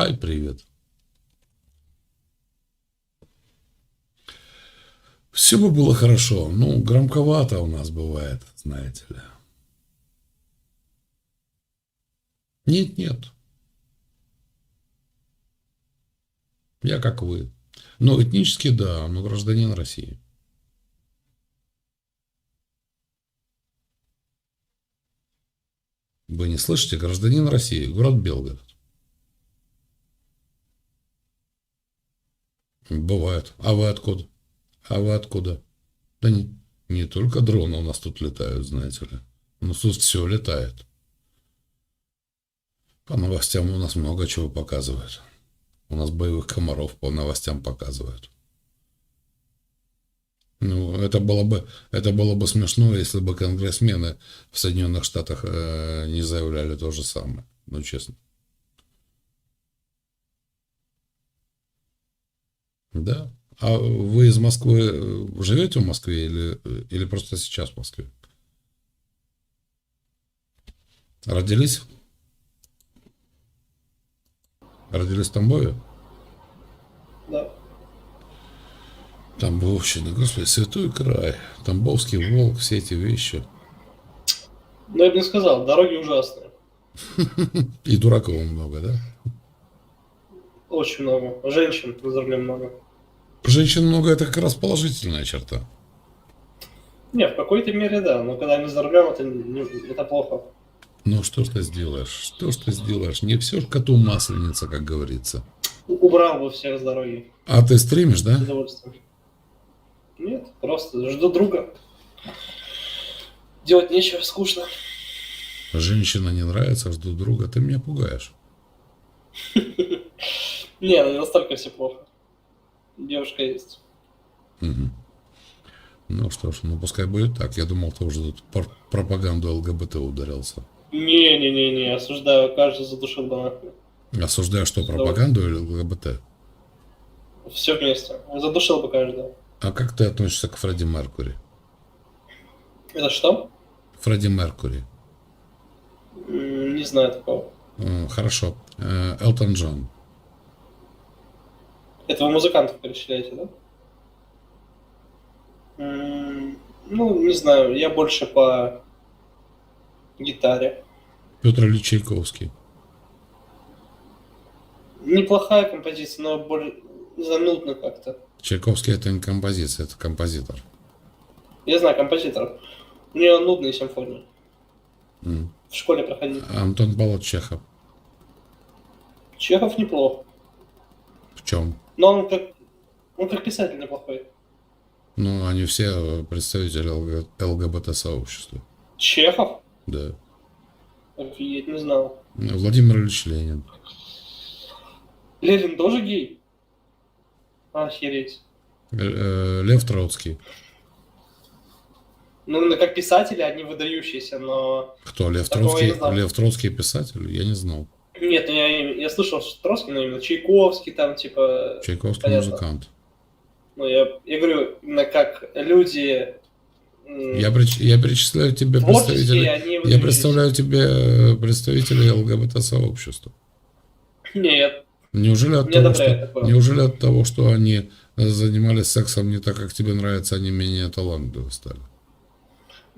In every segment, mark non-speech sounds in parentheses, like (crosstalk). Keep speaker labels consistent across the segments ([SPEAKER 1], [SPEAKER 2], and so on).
[SPEAKER 1] Ай, привет. Все бы было хорошо. Ну, громковато у нас бывает, знаете ли. Нет, нет. Я как вы. Но этнически да, но гражданин России. Вы не слышите? Гражданин России, город Белгород. Бывает. А вы откуда? А вы откуда? Да не, не только дроны у нас тут летают, знаете ли. У нас тут все летает. По новостям у нас много чего показывают. У нас боевых комаров по новостям показывают. Ну, это было бы, это было бы смешно, если бы конгрессмены в Соединенных Штатах э, не заявляли то же самое. Ну, честно. Да. А вы из Москвы э, живете в Москве или, или просто сейчас в Москве? Родились? Родились в Тамбове?
[SPEAKER 2] Да.
[SPEAKER 1] Тамбовщина, господи, святой край. Тамбовский волк, все эти вещи.
[SPEAKER 2] Но я бы не сказал, дороги ужасные. (laughs)
[SPEAKER 1] И дураков много, да?
[SPEAKER 2] Очень много. Женщин за рулем много.
[SPEAKER 1] Женщин много, это как раз положительная черта.
[SPEAKER 2] Не, в какой-то мере да, но когда они за рулем, это, не- это плохо.
[SPEAKER 1] Ну что ж ты сделаешь? Что ж ты сделаешь? Не все ж коту масленица, как говорится.
[SPEAKER 2] Убрал бы всех с дороги.
[SPEAKER 1] А ты стримишь, да?
[SPEAKER 2] С удовольствием. Нет, просто жду друга. Делать нечего, скучно.
[SPEAKER 1] Женщина не нравится, жду друга. Ты меня пугаешь. (laughs)
[SPEAKER 2] Не, ну не настолько все плохо. Девушка есть.
[SPEAKER 1] Мгм. Ну что ж, ну пускай будет так. Я думал, ты уже тут пр- пропаганду ЛГБТ ударился.
[SPEAKER 2] Не-не-не-не, осуждаю, каждый задушил бы нахуй.
[SPEAKER 1] Осуждаю что, пропаганду или ЛГБТ?
[SPEAKER 2] Все вместе. Задушил бы каждого.
[SPEAKER 1] А как ты относишься к Фредди Меркури?
[SPEAKER 2] Это что?
[SPEAKER 1] Фредди Меркури.
[SPEAKER 2] Не знаю такого.
[SPEAKER 1] Хорошо. Э, Элтон Джон.
[SPEAKER 2] Это вы музыкантов перечисляете, да? М, Ну, не знаю, я больше по гитаре.
[SPEAKER 1] Петр Ильич Чайковский.
[SPEAKER 2] Неплохая композиция, но более занудно как-то.
[SPEAKER 1] Чайковский это не композиция, это композитор.
[SPEAKER 2] Я знаю композиторов. У нее нудные симфонии.
[SPEAKER 1] М.
[SPEAKER 2] В школе проходили.
[SPEAKER 1] Антон Балот Чехов.
[SPEAKER 2] Чехов неплох.
[SPEAKER 1] В чем?
[SPEAKER 2] Но он как, он как писатель неплохой.
[SPEAKER 1] Ну, они все э, представители ЛГ- ЛГБТ-сообщества.
[SPEAKER 2] Чехов?
[SPEAKER 1] Да.
[SPEAKER 2] Офигеть, не знал.
[SPEAKER 1] Владимир Ильич Ленин.
[SPEAKER 2] Ленин тоже гей? Охереть.
[SPEAKER 1] Э, э, Лев Троцкий.
[SPEAKER 2] Ну, как писатели, они выдающиеся, но...
[SPEAKER 1] Кто? Лев
[SPEAKER 2] Такого
[SPEAKER 1] Троцкий? Лев Троцкий писатель? Я не знал.
[SPEAKER 2] Нет, ну я, я слышал что Троцкий, но именно Чайковский там, типа...
[SPEAKER 1] Чайковский
[SPEAKER 2] Понятно.
[SPEAKER 1] музыкант.
[SPEAKER 2] Ну, я, я говорю, именно как люди...
[SPEAKER 1] Я, прич- я перечисляю тебе представителей. Я представляю тебе э, представителей ЛГБТ-сообщества.
[SPEAKER 2] Нет,
[SPEAKER 1] Неужели от, того, что,
[SPEAKER 2] такое.
[SPEAKER 1] неужели от того, что они э, занимались сексом не так, как тебе нравится, они менее талантливы стали?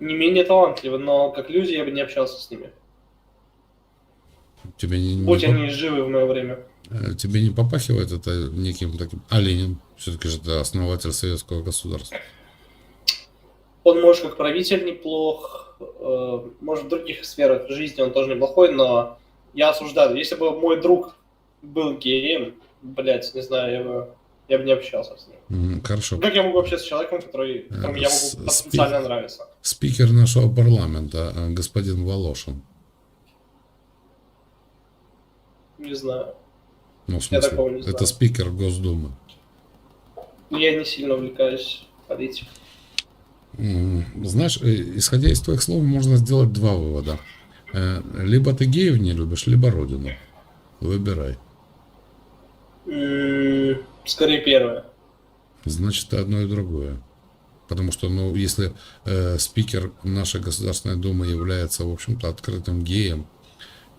[SPEAKER 2] не менее талантливы, но как люди я бы не общался с ними.
[SPEAKER 1] Тебе не, не поп-
[SPEAKER 2] они живы в мое время.
[SPEAKER 1] э, тебе не попахивает это неким таким... А Ленин, все-таки же это основатель советского государства.
[SPEAKER 2] Он, может, как правитель неплох, э, может, в других сферах жизни он тоже неплохой, но я осуждаю. Если бы мой друг был геем, блядь, не знаю, я бы, я бы не общался с ним.
[SPEAKER 1] Хорошо.
[SPEAKER 2] Как я могу общаться с человеком, который, которому я могу потенциально нравиться?
[SPEAKER 1] Спикер нашего парламента, э, господин Волошин.
[SPEAKER 2] Не знаю.
[SPEAKER 1] Ну, в смысле,
[SPEAKER 2] такого не знаю.
[SPEAKER 1] это спикер Госдумы.
[SPEAKER 2] Я не сильно увлекаюсь политикой.
[SPEAKER 1] Знаешь, э, исходя из твоих слов, можно сделать два вывода. Э, Либо ты геев не любишь, либо родину. Выбирай.
[SPEAKER 2] Скорее первое.
[SPEAKER 1] Значит, и одно и другое. Потому что, ну, если э, спикер нашей Государственной Думы является, в общем-то, открытым геем,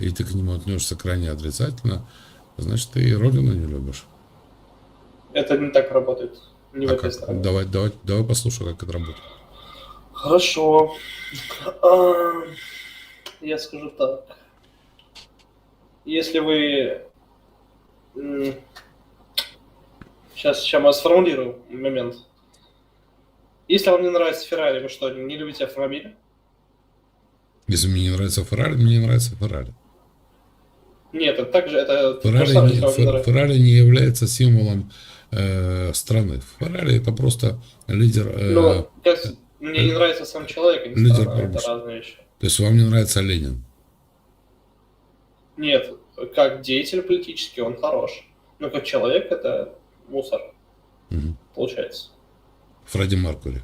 [SPEAKER 1] и ты к нему относишься крайне отрицательно, Значит, ты и родину не любишь.
[SPEAKER 2] Это не так работает. Не в
[SPEAKER 1] А
[SPEAKER 2] этой
[SPEAKER 1] как?
[SPEAKER 2] стране.
[SPEAKER 1] Давай, давай, давай послушай, как это работает.
[SPEAKER 2] Хорошо. А, Я скажу так. Если вы... Сейчас, сейчас я сформулирую момент. Если вам не нравится Феррари, вы что, не любите автомобили?
[SPEAKER 1] Если мне не нравится Феррари, мне не нравится Феррари.
[SPEAKER 2] Нет, это также это
[SPEAKER 1] Феррари не,
[SPEAKER 2] если вам не
[SPEAKER 1] Фер-
[SPEAKER 2] нравится.
[SPEAKER 1] Феррари не является символом э, страны. Феррари это просто лидер. э,
[SPEAKER 2] Ну, как с- мне не нравится сам человек, а не
[SPEAKER 1] лидер
[SPEAKER 2] страна, это разные вещи.
[SPEAKER 1] То есть вам не нравится Ленин.
[SPEAKER 2] Нет, как деятель политический он хорош. Но как человек это мусор,
[SPEAKER 1] Мгм.
[SPEAKER 2] получается.
[SPEAKER 1] Фредди Маркури,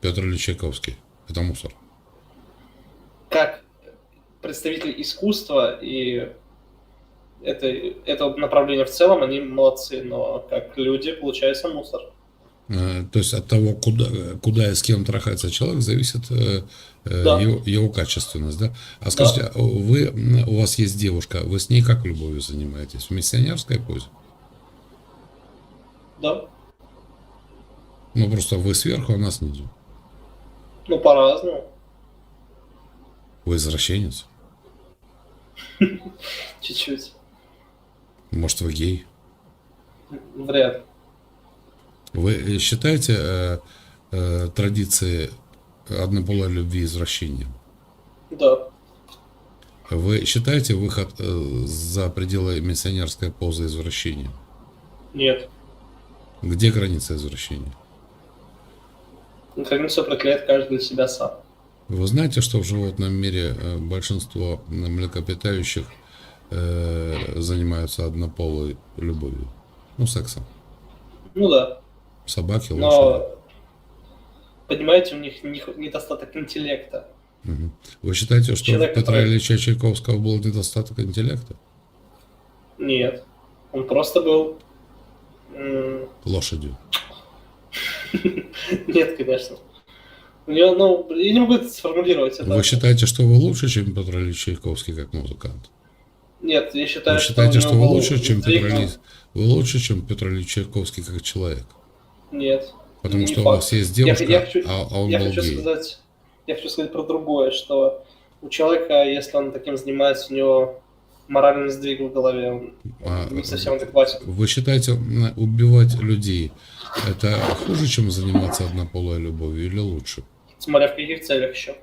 [SPEAKER 1] Петр Ильич Чайковский. Это мусор.
[SPEAKER 2] Как представитель искусства и это, это направление в целом, они молодцы, но как люди, получается мусор.
[SPEAKER 1] Э, То есть от того, куда, куда и с кем трахается человек, зависит э, э,
[SPEAKER 2] Да.
[SPEAKER 1] его, его качественность, да? А скажите, а вы, у вас есть девушка, вы с ней как любовью занимаетесь? В миссионерской позе?
[SPEAKER 2] Да?
[SPEAKER 1] Ну, просто вы сверху, а она снизу.
[SPEAKER 2] Ну, по-разному.
[SPEAKER 1] Вы извращенец? (laughs)
[SPEAKER 2] Чуть-чуть.
[SPEAKER 1] Может, вы гей?
[SPEAKER 2] Вряд ли.
[SPEAKER 1] Вы э, считаете э, э, традиции однополой любви извращением?
[SPEAKER 2] Да.
[SPEAKER 1] Вы считаете выход э, за пределы миссионерской позы извращением?
[SPEAKER 2] Нет.
[SPEAKER 1] Где граница извращения?
[SPEAKER 2] Границу определяет каждый для себя сам.
[SPEAKER 1] Вы знаете, что в животном мире э, большинство млекопитающих э, занимаются однополой любовью? Ну, сексом.
[SPEAKER 2] Ну да.
[SPEAKER 1] Собаки, лошади.
[SPEAKER 2] Но, понимаете, у них не- недостаток интеллекта.
[SPEAKER 1] Мгм. Вы считаете, что
[SPEAKER 2] Человек,
[SPEAKER 1] у Петра
[SPEAKER 2] который-
[SPEAKER 1] Ильича Чайковского был недостаток интеллекта?
[SPEAKER 2] Нет. Он просто был...
[SPEAKER 1] Лошадью. (laughs)
[SPEAKER 2] Нет, конечно. Него, ну, я не могу это сформулировать. Это...
[SPEAKER 1] Вы считаете, что вы лучше, чем Петр Ильич Чайковский как музыкант?
[SPEAKER 2] Нет, я считаю,
[SPEAKER 1] Вы считаете,
[SPEAKER 2] у
[SPEAKER 1] что
[SPEAKER 2] него
[SPEAKER 1] вы лучше, чем Петр Ильич? Вы лучше, чем Петр Ильич Чайковский как человек?
[SPEAKER 2] Нет.
[SPEAKER 1] Потому что у
[SPEAKER 2] факт.
[SPEAKER 1] вас есть
[SPEAKER 2] Я-
[SPEAKER 1] девушка,
[SPEAKER 2] я хочу-
[SPEAKER 1] а, а он
[SPEAKER 2] я
[SPEAKER 1] был
[SPEAKER 2] хочу
[SPEAKER 1] гей.
[SPEAKER 2] сказать, я хочу сказать про другое, что у человека, если он таким занимается, у него моральный сдвиг в голове, он
[SPEAKER 1] А,
[SPEAKER 2] не совсем адекватен.
[SPEAKER 1] Вы считаете, убивать людей это хуже, чем заниматься однополой любовью или лучше?
[SPEAKER 2] Смотря в каких целях еще.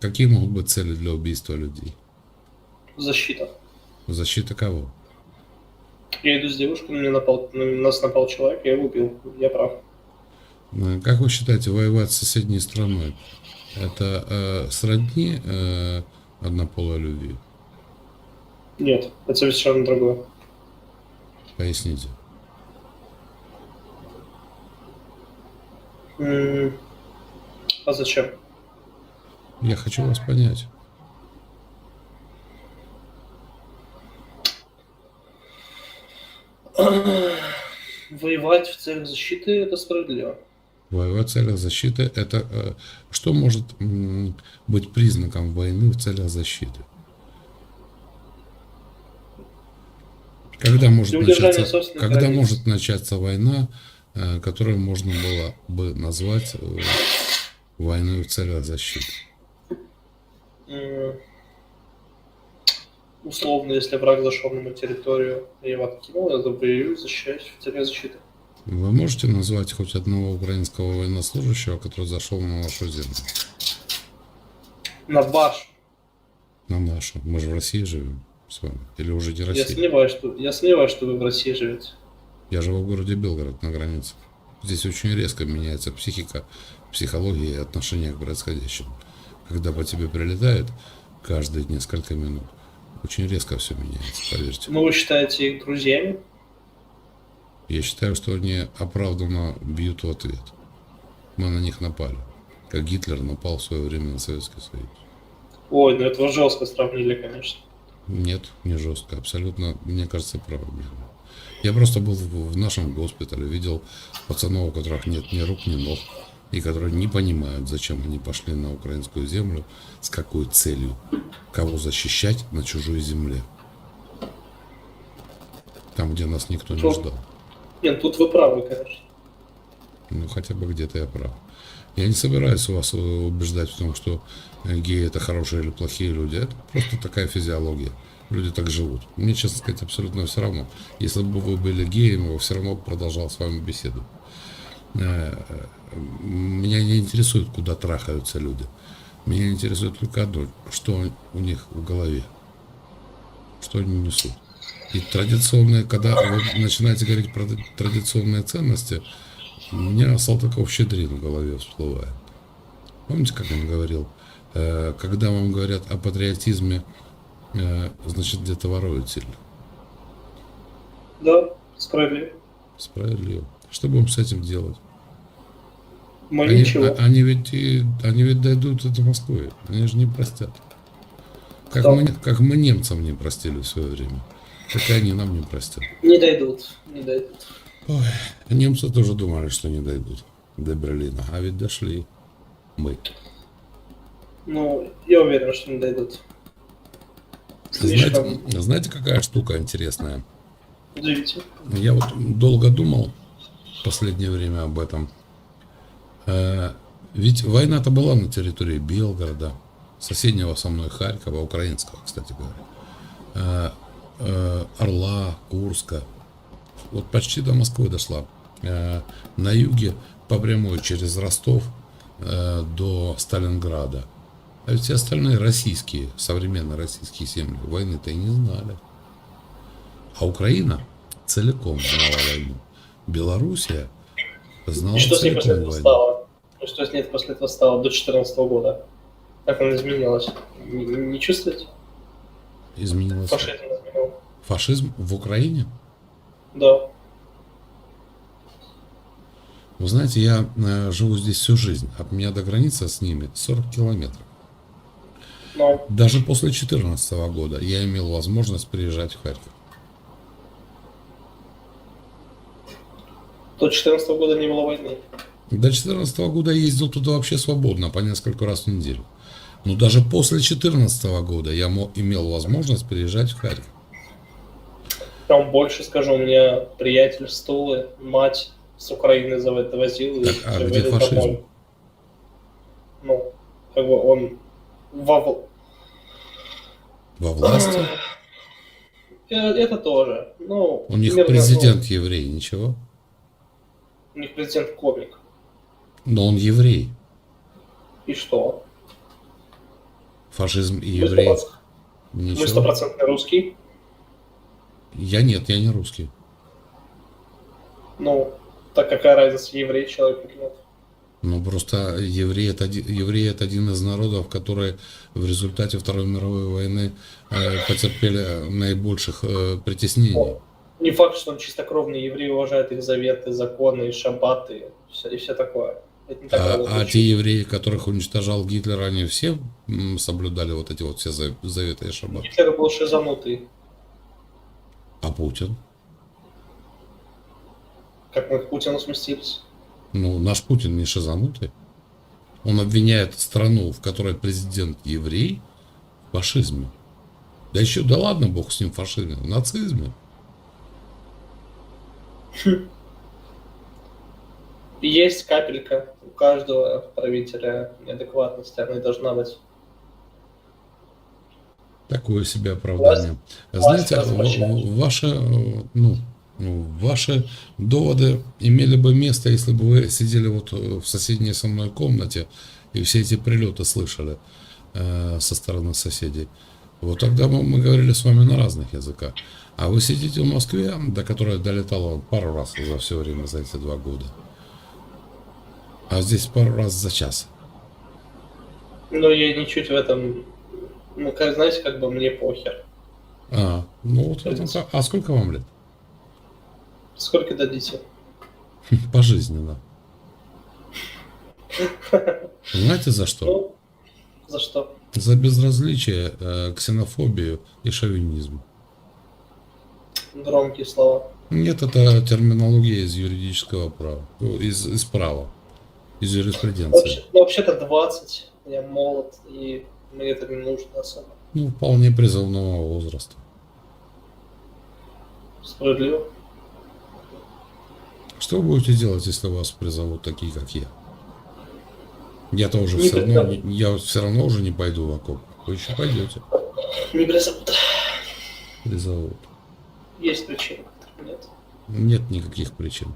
[SPEAKER 1] Какие могут быть цели для убийства людей?
[SPEAKER 2] Защита.
[SPEAKER 1] Защита кого?
[SPEAKER 2] Я иду с девушкой, на меня напал, на нас напал человек, я его убил. Я прав.
[SPEAKER 1] Э, Как вы считаете, воевать с соседней страной это э, сродни э, однополой любви?
[SPEAKER 2] Нет, это совершенно другое.
[SPEAKER 1] Поясните.
[SPEAKER 2] А зачем?
[SPEAKER 1] Я хочу вас понять. (clears throat)
[SPEAKER 2] Воевать в целях защиты это справедливо.
[SPEAKER 1] Воевать в целях защиты это э, что может быть признаком войны в целях защиты? Когда может, начаться, когда
[SPEAKER 2] границ.
[SPEAKER 1] может начаться война, э, которую можно было бы назвать э, войной в целях защиты?
[SPEAKER 2] Условно, если враг зашел на мою территорию, я его откинул, я воюю, защищаюсь в целях защиты.
[SPEAKER 1] Вы можете назвать хоть одного украинского военнослужащего, который зашел на вашу землю?
[SPEAKER 2] На ваш.
[SPEAKER 1] На нашу. Мы же в России живем с вами. Или уже не
[SPEAKER 2] Я
[SPEAKER 1] Россия?
[SPEAKER 2] сомневаюсь, что, я сомневаюсь, что вы в России живете.
[SPEAKER 1] Я живу в городе Белгород на границе. Здесь очень резко меняется психика, психология и отношение к происходящему. Когда по тебе прилетает каждые несколько минут, очень резко все меняется, поверьте.
[SPEAKER 2] Ну, вы считаете их друзьями?
[SPEAKER 1] Я считаю, что они оправданно бьют в ответ. Мы на них напали. Как Гитлер напал в свое время на Советский Союз.
[SPEAKER 2] Ой, ну это вы жестко сравнили, конечно.
[SPEAKER 1] Нет, не жестко, абсолютно, мне кажется, правомерно. Я просто был в, в нашем госпитале, видел пацанов, у которых нет ни рук, ни ног, и которые не понимают, зачем они пошли на украинскую землю, с какой целью, кого защищать на чужой земле. Там, где нас никто не ждал.
[SPEAKER 2] Нет, тут вы правы, конечно.
[SPEAKER 1] Ну, хотя бы где-то я прав. Я не собираюсь вас э, убеждать в том, что геи это хорошие или плохие люди. Это просто такая физиология. Люди так живут. Мне, честно сказать, абсолютно все равно. Если бы вы были геем, я все равно продолжал с вами беседу. Э, Меня не интересует, куда трахаются люди. Меня интересует только одно, что у них в голове. Что они несут. И традиционные, когда вы начинаете говорить про традиционные ценности, у меня Салтыков-Щедрин в голове всплывает. Помните, как он говорил? Э, Когда вам говорят о патриотизме, э, значит, где-то воруют сильно.
[SPEAKER 2] Да, справедливо.
[SPEAKER 1] Справедливо. Что будем с этим делать?
[SPEAKER 2] Мы
[SPEAKER 1] Они, а- они ведь, и- они ведь дойдут до Москвы. Они же не простят. Как,
[SPEAKER 2] Да.
[SPEAKER 1] мы, как мы немцам не простили в свое время, так и они нам не простят.
[SPEAKER 2] Не дойдут, не дойдут.
[SPEAKER 1] Ой, немцы тоже думали, что не дойдут до Берлина, а ведь дошли мы.
[SPEAKER 2] Ну, я уверен, что не дойдут. Слишком
[SPEAKER 1] Знаете, знаете, какая штука интересная?
[SPEAKER 2] удивительно.
[SPEAKER 1] Я вот долго думал в последнее время об этом. Э, Ведь война-то была на территории Белгорода, соседнего со мной Харькова, украинского, кстати говоря, Э, э, Орла, Курска. Вот почти до Москвы дошла. На юге по прямой через Ростов до Сталинграда. А ведь все остальные российские, современные российские земли войны-то и не знали. А Украина целиком знала войну. Белоруссия знала
[SPEAKER 2] И что с ней
[SPEAKER 1] целиком войну.
[SPEAKER 2] стало? Что с ней после этого стало до 2014 года? Как она изменилась? Не, не чувствуете?
[SPEAKER 1] Изменилась.
[SPEAKER 2] Фашизм изменил.
[SPEAKER 1] Фашизм в Украине?
[SPEAKER 2] Да.
[SPEAKER 1] Вы знаете, я э, живу здесь всю жизнь. От меня до границы с ними 40 километров.
[SPEAKER 2] Но
[SPEAKER 1] Даже после 2014 года я имел возможность приезжать в Харьков.
[SPEAKER 2] до 2014 года не было войны.
[SPEAKER 1] До 2014 года я ездил туда вообще свободно, по несколько раз в неделю. Но даже после 2014 года я имел возможность приезжать в Харьков.
[SPEAKER 2] Я вам больше скажу, у меня приятель с Тулы, мать с Украины возил и
[SPEAKER 1] Так, а где фашизм?
[SPEAKER 2] домой. Ну, как бы он во...
[SPEAKER 1] Во власти.
[SPEAKER 2] Э, Это тоже. Ну,
[SPEAKER 1] У них
[SPEAKER 2] примерно,
[SPEAKER 1] президент еврей, ничего.
[SPEAKER 2] ну, у них президент комик.
[SPEAKER 1] Но он еврей.
[SPEAKER 2] И что?
[SPEAKER 1] Фашизм и еврей.
[SPEAKER 2] 100%, мы
[SPEAKER 1] Ничего.
[SPEAKER 2] стопроцентно русский.
[SPEAKER 1] Я нет, я не русский.
[SPEAKER 2] Ну, так какая разница, еврей человек или нет?
[SPEAKER 1] Ну просто евреи это, евреи это один из народов, которые в результате Второй мировой войны э, потерпели наибольших э, притеснений.
[SPEAKER 2] О, Не факт, что он чистокровный еврей, уважает их заветы, законы, шаббаты все, и все такое.
[SPEAKER 1] А, а те евреи, которых уничтожал Гитлер, они все соблюдали вот эти вот все за- заветы и шаббат.
[SPEAKER 2] Гитлер был шизанутый.
[SPEAKER 1] А Путин?
[SPEAKER 2] Как мы к Путину сместились.
[SPEAKER 1] Ну, наш Путин не шизанутый. Он обвиняет страну, в которой президент еврей, в фашизме. Да еще, да ладно, бог с ним в фашизме, в нацизме. (laughs)
[SPEAKER 2] И есть капелька у каждого правителя неадекватности, она должна быть.
[SPEAKER 1] Такое себе оправдание.
[SPEAKER 2] власть
[SPEAKER 1] Знаете,
[SPEAKER 2] развращает.
[SPEAKER 1] в- в- ваши, ну, ну, ваши доводы имели бы место, если бы вы сидели вот э, в соседней со мной комнате и все эти прилеты слышали э, со стороны соседей. Вот тогда мы, мы говорили с вами на разных языках. А вы сидите в Москве, до которой долетала пару раз за все время, за эти два года. А здесь пару раз за час.
[SPEAKER 2] Но я ничуть в этом... Ну, как, знаете, как бы мне похер.
[SPEAKER 1] А, ну вот в этом А сколько вам лет?
[SPEAKER 2] Сколько дадите? (laughs)
[SPEAKER 1] Пожизненно. Знаете за что?
[SPEAKER 2] Ну, за что?
[SPEAKER 1] За безразличие, э, ксенофобию и шовинизм.
[SPEAKER 2] Громкие слова.
[SPEAKER 1] Нет, это терминология из юридического права, ну, из, из права, из юриспруденции.
[SPEAKER 2] Ну, вообще-то 20, я молод, и мне это не нужно особо.
[SPEAKER 1] Ну, вполне призывного возраста.
[SPEAKER 2] Справедливо.
[SPEAKER 1] Что вы будете делать, если вас призовут такие, как я? Я-то уже
[SPEAKER 2] Не
[SPEAKER 1] все равно, не- я все равно уже не пойду в окоп. Вы еще пойдете.
[SPEAKER 2] Не призовут.
[SPEAKER 1] Призовут.
[SPEAKER 2] Есть причины. Нет.
[SPEAKER 1] Нет никаких причин.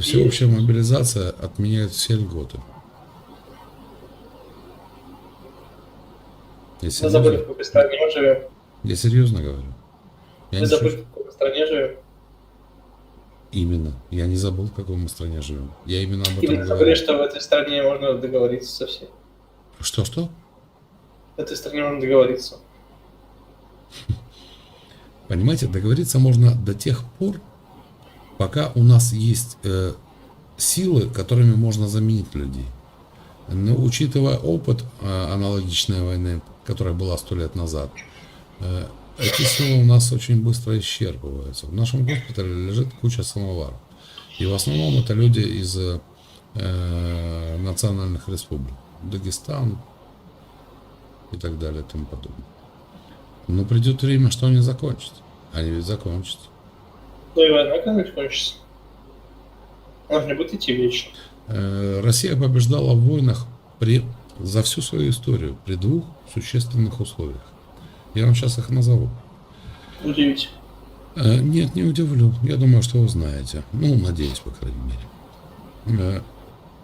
[SPEAKER 1] Всеобщая мобилизация отменяет все льготы. Я
[SPEAKER 2] Мы забыли, в
[SPEAKER 1] серьезно,
[SPEAKER 2] какой стране живем.
[SPEAKER 1] я серьезно говорю. Я
[SPEAKER 2] Мы забыли,
[SPEAKER 1] шучу.
[SPEAKER 2] в какой стране живем.
[SPEAKER 1] Именно. Я не забыл, в какой мы стране живем. Я именно об
[SPEAKER 2] Или
[SPEAKER 1] этом
[SPEAKER 2] забыли,
[SPEAKER 1] говорю.
[SPEAKER 2] что в этой стране можно договориться со всеми.
[SPEAKER 1] Что-что?
[SPEAKER 2] В этой стране можно договориться.
[SPEAKER 1] Понимаете, договориться можно до тех пор, пока у нас есть э, силы, которыми можно заменить людей. Но учитывая опыт э, аналогичной войны, которая была сто лет назад, э, эти силы у нас очень быстро исчерпываются. В нашем госпитале лежит куча самоваров. И в основном это люди из э, национальных республик. Дагестан и так далее и тому подобное. Но придет время, что они закончатся. Они ведь закончатся.
[SPEAKER 2] Ну и война когда-нибудь кончится. Она же не будет идти вечно.
[SPEAKER 1] Э, Россия побеждала в войнах при, за всю свою историю при двух существенных условиях. Я вам сейчас их назову.
[SPEAKER 2] Удивить.
[SPEAKER 1] Э, Нет, не удивлю. Я думаю, что вы знаете. Ну, надеюсь, по крайней мере. Э,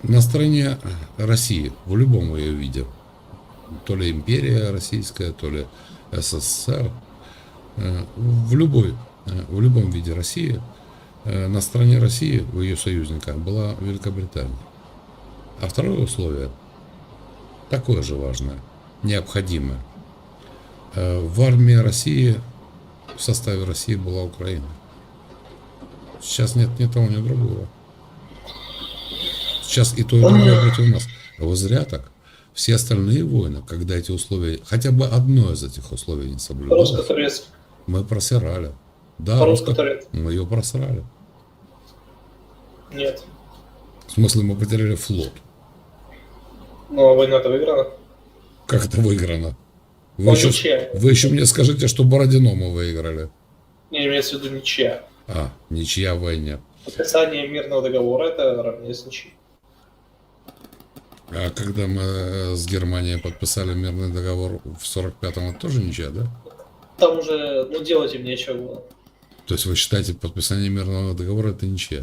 [SPEAKER 1] На стороне России, в любом ее виде, то ли империя российская, то ли СССР, в любой, в любом виде России, э, на стороне России, в ее союзниках, была Великобритания. А второе условие, такое же важное, необходимое. Э, В армии России в составе России была Украина. Сейчас нет ни того, ни другого. Сейчас и то, и другое против нас. Вы зря так. Все остальные войны, когда эти условия, хотя бы одно из этих условий не соблюдалось, мы просирали. Да,
[SPEAKER 2] По-русски
[SPEAKER 1] русско-
[SPEAKER 2] турецк.
[SPEAKER 1] мы ее просрали.
[SPEAKER 2] Нет.
[SPEAKER 1] В смысле, мы потеряли флот.
[SPEAKER 2] Но война-то выиграна.
[SPEAKER 1] Как это выиграно? Вы
[SPEAKER 2] Ну,
[SPEAKER 1] еще,
[SPEAKER 2] ничья.
[SPEAKER 1] вы еще мне скажите, что Бородино мы выиграли.
[SPEAKER 2] Не имеется в виду ничья.
[SPEAKER 1] А, ничья в войне.
[SPEAKER 2] Подписание мирного договора это равняется ничьи.
[SPEAKER 1] А когда мы э, с Германией подписали мирный договор в 45-м, это тоже ничья, да?
[SPEAKER 2] Там уже, ну, делать им нечего было.
[SPEAKER 1] То есть вы считаете, подписание мирного договора это ничья?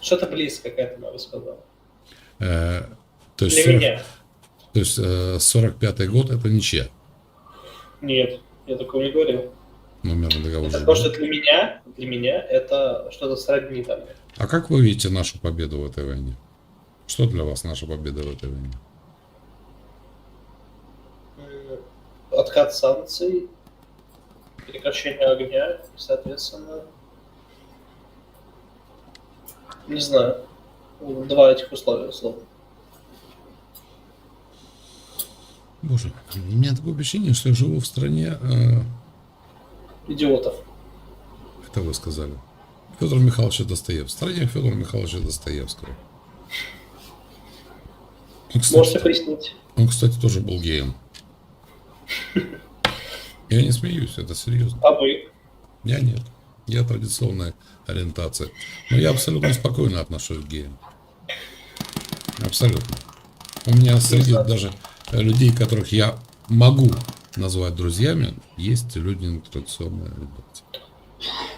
[SPEAKER 2] Что-то близко к этому, я бы сказал.
[SPEAKER 1] Э, то есть,
[SPEAKER 2] Для
[SPEAKER 1] 40
[SPEAKER 2] меня.
[SPEAKER 1] то есть э, 45-й год это ничья.
[SPEAKER 2] Нет, я такого не говорил.
[SPEAKER 1] Но мирный договор
[SPEAKER 2] Это то, для меня, для меня это что-то сродни там.
[SPEAKER 1] А как вы видите нашу победу в этой войне? Что для вас наша победа в этой войне?
[SPEAKER 2] М, Откат санкций, прекращение огня, соответственно, не знаю, два этих условия, условно.
[SPEAKER 1] Боже, у меня такое ощущение, что я живу в стране, э,
[SPEAKER 2] Идиотов.
[SPEAKER 1] это вы сказали, Федора Михайловича Достоевского. В стране Федора Михайловича Достоевского. Он, кстати,
[SPEAKER 2] Можете пояснить?
[SPEAKER 1] он, кстати, тоже был геем. Я не смеюсь, это серьезно.
[SPEAKER 2] А вы?
[SPEAKER 1] Я нет. Я традиционной ориентации. Но я абсолютно спокойно отношусь к геям. Абсолютно. У меня среди даже людей, которых я могу назвать друзьями, есть люди нетрадиционной ориентации.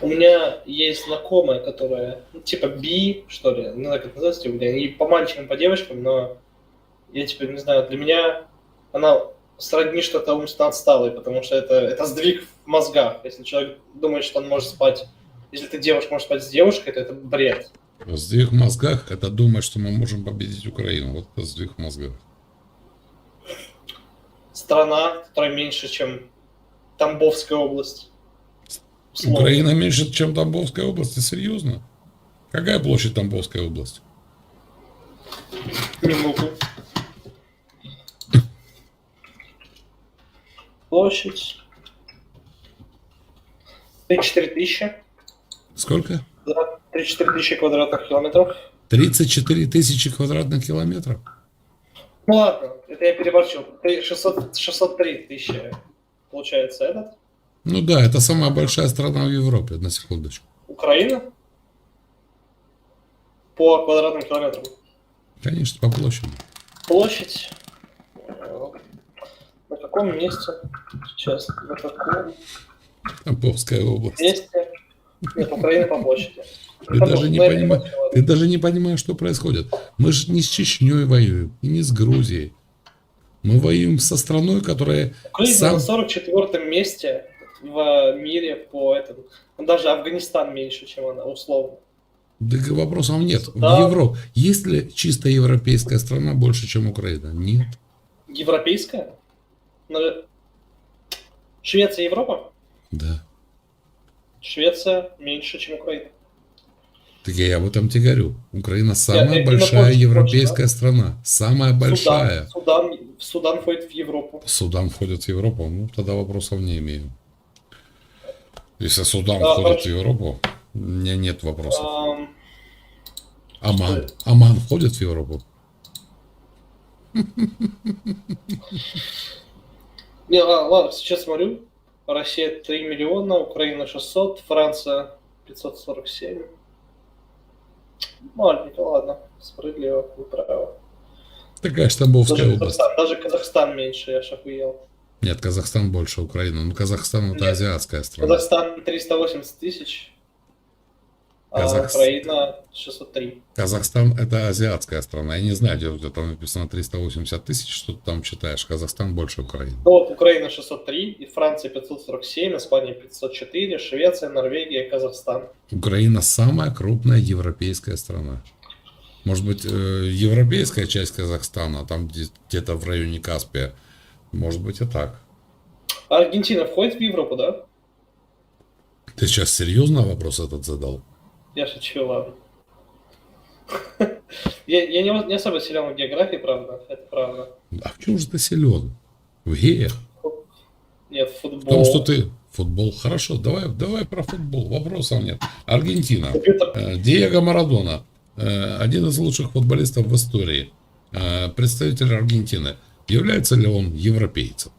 [SPEAKER 2] У меня есть знакомая, которая, ну, типа би, что ли, не знаю, как называется, типа, они по мальчикам, по девочкам, но я, типа, не знаю, для меня она сродни что-то умственно отсталой, потому что это, это сдвиг в мозгах. Если человек думает, что он может спать, если ты девушка можешь спать с девушкой, то это бред.
[SPEAKER 1] Сдвиг в мозгах – это думать, что мы можем победить Украину. Вот это сдвиг в мозгах.
[SPEAKER 2] Страна, которая меньше, чем Тамбовская область. Условно.
[SPEAKER 1] Украина меньше, чем Тамбовская область. Ты серьезно? Какая площадь Тамбовской области?
[SPEAKER 2] Минуту. Площадь. 34 тысячи.
[SPEAKER 1] Сколько?
[SPEAKER 2] 34 тысячи квадратных километров.
[SPEAKER 1] 34 тысячи квадратных километров?
[SPEAKER 2] Ну ладно, это я переборчил. Ты- 600, 603 тысячи получается этот.
[SPEAKER 1] Ну да, это самая большая страна в Европе, на секундочку.
[SPEAKER 2] Украина? По квадратным километрам.
[SPEAKER 1] Конечно, по площади.
[SPEAKER 2] Площадь. На каком месте? Сейчас. На каком
[SPEAKER 1] Тамбовская область.
[SPEAKER 2] месте? Нет, Украина по площади.
[SPEAKER 1] Ты даже не
[SPEAKER 2] ладно.
[SPEAKER 1] ты даже не понимаешь, что происходит. Мы же не с Чечней воюем, и не с Грузией. Мы воюем со страной, которая
[SPEAKER 2] Украина
[SPEAKER 1] сам-
[SPEAKER 2] на 44 месте в мире по этому. Даже Афганистан меньше, чем она, условно.
[SPEAKER 1] Да вопросов нет. В
[SPEAKER 2] Да.
[SPEAKER 1] Европе. Есть ли чисто европейская страна больше, чем Украина? Нет.
[SPEAKER 2] Европейская? Швеция Европа?
[SPEAKER 1] Да.
[SPEAKER 2] Швеция меньше, чем Украина.
[SPEAKER 1] Так я об этом тебе говорю. Украина самая
[SPEAKER 2] я
[SPEAKER 1] большая
[SPEAKER 2] Польша,
[SPEAKER 1] европейская
[SPEAKER 2] Польша,
[SPEAKER 1] страна. Самая большая.
[SPEAKER 2] Судан, Судан, Судан входит в Европу.
[SPEAKER 1] Судан входит в Европу, ну тогда вопросов не имею. Если Судан
[SPEAKER 2] Да,
[SPEAKER 1] входит в
[SPEAKER 2] хорошо.
[SPEAKER 1] Европу, у меня нет вопросов.
[SPEAKER 2] Ам,
[SPEAKER 1] Оман. Оман входит в Европу? (laughs)
[SPEAKER 2] Не, а, ладно, сейчас смотрю. Россия 3 миллиона, Украина 600, Франция 547. Маленько, ладно. Справедливо, вы правы.
[SPEAKER 1] Такая же Тамбовская
[SPEAKER 2] Даже
[SPEAKER 1] область.
[SPEAKER 2] Казахстан, даже Казахстан меньше, я ж охуел.
[SPEAKER 1] Нет, Казахстан больше Украины. Ну, Казахстан это азиатская страна.
[SPEAKER 2] Казахстан 380 тысяч, а
[SPEAKER 1] Казахс-
[SPEAKER 2] Украина 603.
[SPEAKER 1] Казахстан это азиатская страна. Я не знаю, где тебя там написано 380 тысяч, что ты там читаешь. Казахстан больше Украины.
[SPEAKER 2] Ну вот Украина 603, и Франция 547, Испания 504, Швеция, Норвегия, Казахстан.
[SPEAKER 1] Украина самая крупная европейская страна. Может быть, э, европейская часть Казахстана, там где- где-то в районе Каспия. Может быть и так.
[SPEAKER 2] Аргентина входит в Европу, да?
[SPEAKER 1] Ты сейчас серьезно вопрос этот задал?
[SPEAKER 2] Я шучу, ладно. Я, я не, не особо силен в географии, правда, это правда.
[SPEAKER 1] А в чем же ты силен? В геях.
[SPEAKER 2] Нет,
[SPEAKER 1] В
[SPEAKER 2] футбол.
[SPEAKER 1] том, что ты футбол. Хорошо, давай, давай про футбол. Вопросов нет. Аргентина. Э, Диего Марадона. э, Один из лучших футболистов в истории. э, Представитель Аргентины. Является ли он европейцем?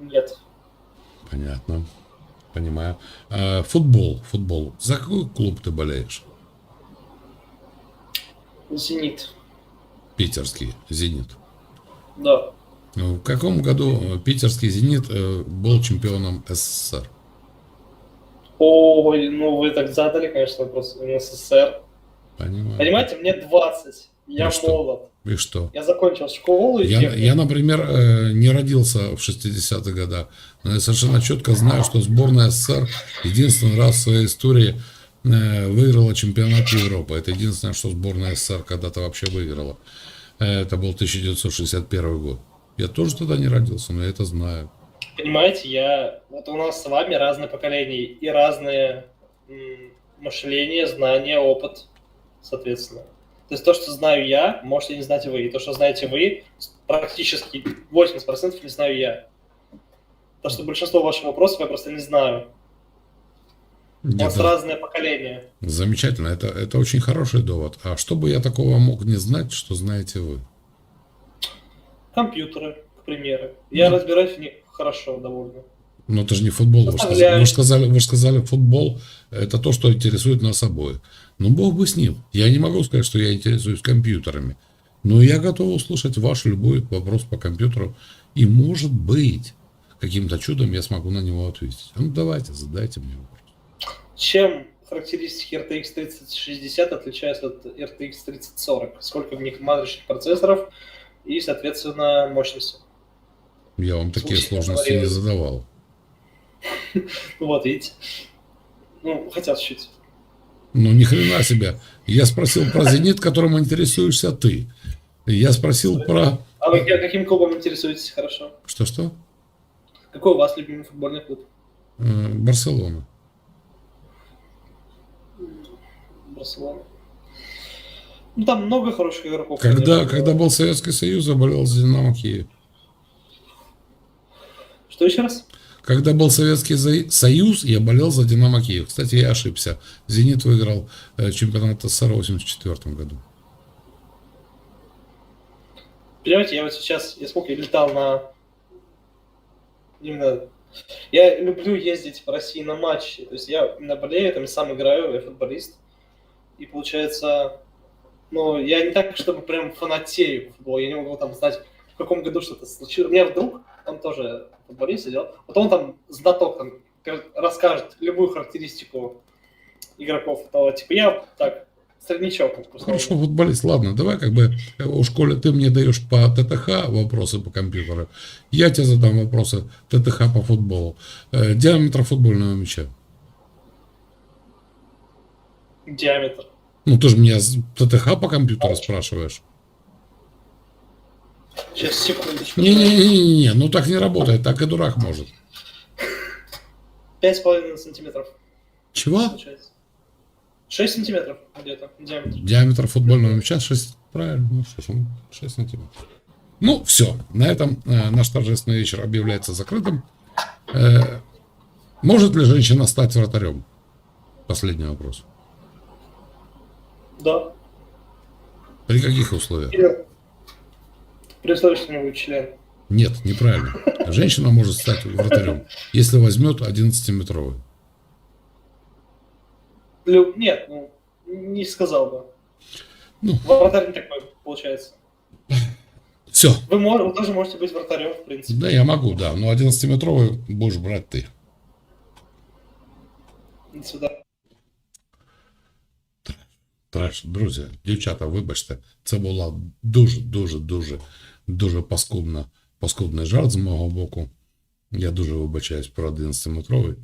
[SPEAKER 2] Нет.
[SPEAKER 1] Понятно. Понимаю. Э, Футбол. Футбол. За какой клуб ты болеешь?
[SPEAKER 2] Зенит.
[SPEAKER 1] Питерский. Зенит.
[SPEAKER 2] Да.
[SPEAKER 1] В каком году питерский «Зенит» э, был чемпионом СССР?
[SPEAKER 2] Ой, ну вы так задали, конечно, вопрос. СССР.
[SPEAKER 1] Понимаю.
[SPEAKER 2] Понимаете, мне 20. Я
[SPEAKER 1] Ну что?
[SPEAKER 2] молод.
[SPEAKER 1] И что?
[SPEAKER 2] Я закончил школу. и
[SPEAKER 1] Я,
[SPEAKER 2] техникум.
[SPEAKER 1] я, например, э, не родился в 60-х годах, но я совершенно четко знаю, что сборная СССР единственный раз в своей истории э, выиграла чемпионат Европы. Это единственное, что сборная СССР когда-то вообще выиграла. Э, Это был 1961 год. Я тоже тогда не родился, но я это знаю.
[SPEAKER 2] Понимаете, я... Вот у нас с вами разные поколения и разные мышления, знания, опыт, соответственно. То есть то, что знаю я, можете не знать вы. И то, что знаете вы, практически 80% не знаю я. То, что большинство ваших вопросов я просто не знаю. У нас
[SPEAKER 1] Где-то-
[SPEAKER 2] разные поколения.
[SPEAKER 1] Замечательно, это, это очень хороший довод. А что бы я такого мог не знать, что знаете вы?
[SPEAKER 2] Компьютеры, к примеру. Я
[SPEAKER 1] Ну.
[SPEAKER 2] разбираюсь в них хорошо довольно.
[SPEAKER 1] Но это же не футбол. Вы же сказали, вы же сказали, вы же сказали, футбол – это то, что интересует нас обоих. Ну, бог бы с ним. Я не могу сказать, что я интересуюсь компьютерами. Но я готов услышать ваш любой вопрос по компьютеру. И, может быть, каким-то чудом я смогу на него ответить. Ну, давайте, задайте мне вопрос.
[SPEAKER 2] Чем характеристики RTX 3060 отличаются от RTX 3040? Сколько в них матричных процессоров и, соответственно, мощности?
[SPEAKER 1] Я вам такие
[SPEAKER 2] Слушай,
[SPEAKER 1] сложности не задавал. (laughs)
[SPEAKER 2] Вот, видите. Ну, хотя чуть.
[SPEAKER 1] Ну, ни хрена себе. Я спросил про «Зенит», которым интересуешься ты. Я спросил про...
[SPEAKER 2] А вы каким клубом интересуетесь хорошо?
[SPEAKER 1] Что-что?
[SPEAKER 2] Какой у вас любимый футбольный клуб?
[SPEAKER 1] Барселона.
[SPEAKER 2] Барселона. Ну, там много хороших игроков.
[SPEAKER 1] Когда,
[SPEAKER 2] конечно.
[SPEAKER 1] когда был Советский Союз, я болел за «Динамо Киев».
[SPEAKER 2] Что еще раз?
[SPEAKER 1] Когда был Советский Союз, я болел за «Динамо Киев». Кстати, я ошибся. «Зенит» выиграл э, чемпионат СССР в 1984 году.
[SPEAKER 2] Понимаете, я вот сейчас, я сколько я летал на Именно я люблю ездить в России на матчи. То есть я именно болею, там сам играю, я футболист. И получается, ну, я не так, чтобы прям фанатею по футболу. Я не могу там знать, в каком году что-то случилось. У меня друг, он тоже футболист сидел. Вот он там знаток, там, ка- расскажет любую характеристику игроков. То, типа, я так, среднячок.
[SPEAKER 1] Хорошо, футболист, ладно, давай как бы э, у школе ты мне даешь по ТТХ вопросы по компьютеру, я тебе задам вопросы ТТХ по футболу. Э, диаметр футбольного мяча.
[SPEAKER 2] Диаметр.
[SPEAKER 1] Ну ты же меня ТТХ по компьютеру спрашиваешь.
[SPEAKER 2] Сейчас, секундочку.
[SPEAKER 1] Не-не-не, ну так не работает, так и дурак может.
[SPEAKER 2] Пять с половиной сантиметров
[SPEAKER 1] Чего?
[SPEAKER 2] получается. 6 сантиметров где-то диаметр.
[SPEAKER 1] Диаметр футбольного мяча 6, правильно, ну что ж, он 6 сантиметров. Ну, все, на этом э, наш торжественный вечер объявляется закрытым. Э, может ли женщина стать вратарем? Последний вопрос.
[SPEAKER 2] Да.
[SPEAKER 1] При каких условиях?
[SPEAKER 2] При условии, что у него будет член.
[SPEAKER 1] Нет, неправильно. Женщина может стать вратарем, если возьмет 11-метровый.
[SPEAKER 2] Лю- Нет, ну, не сказал бы.
[SPEAKER 1] Ну.
[SPEAKER 2] Вратарь не такой, получается.
[SPEAKER 1] Все.
[SPEAKER 2] Вы, мож- вы тоже можете быть вратарем, в принципе.
[SPEAKER 1] Да, я могу, да. Но 11-метровый будешь брать ты.
[SPEAKER 2] До свидания.
[SPEAKER 1] Треш, друзі, дівчата, вибачте, це була дуже, дуже, дуже, дуже паскудна, паскудний жарт з мого боку. Я дуже вибачаюсь про 11-метровий.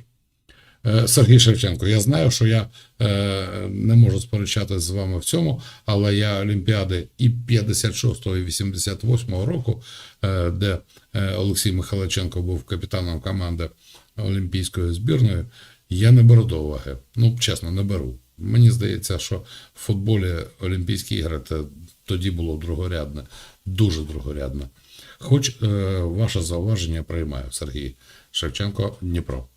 [SPEAKER 1] Е, Сергій Шевченко, я знаю, що я е, не можу сперечатися з вами в цьому, але я Олімпіади і 56-го, і 88-го року, е, де Олексій Михайличенко був капітаном команди Олімпійської збірної, я не беру до уваги. Ну, чесно, не беру. Мені здається, що в футболі Олімпійські ігри це тоді було другорядне, дуже другорядне. Хоч е, ваше зауваження приймаю, Сергій Шевченко, Дніпро.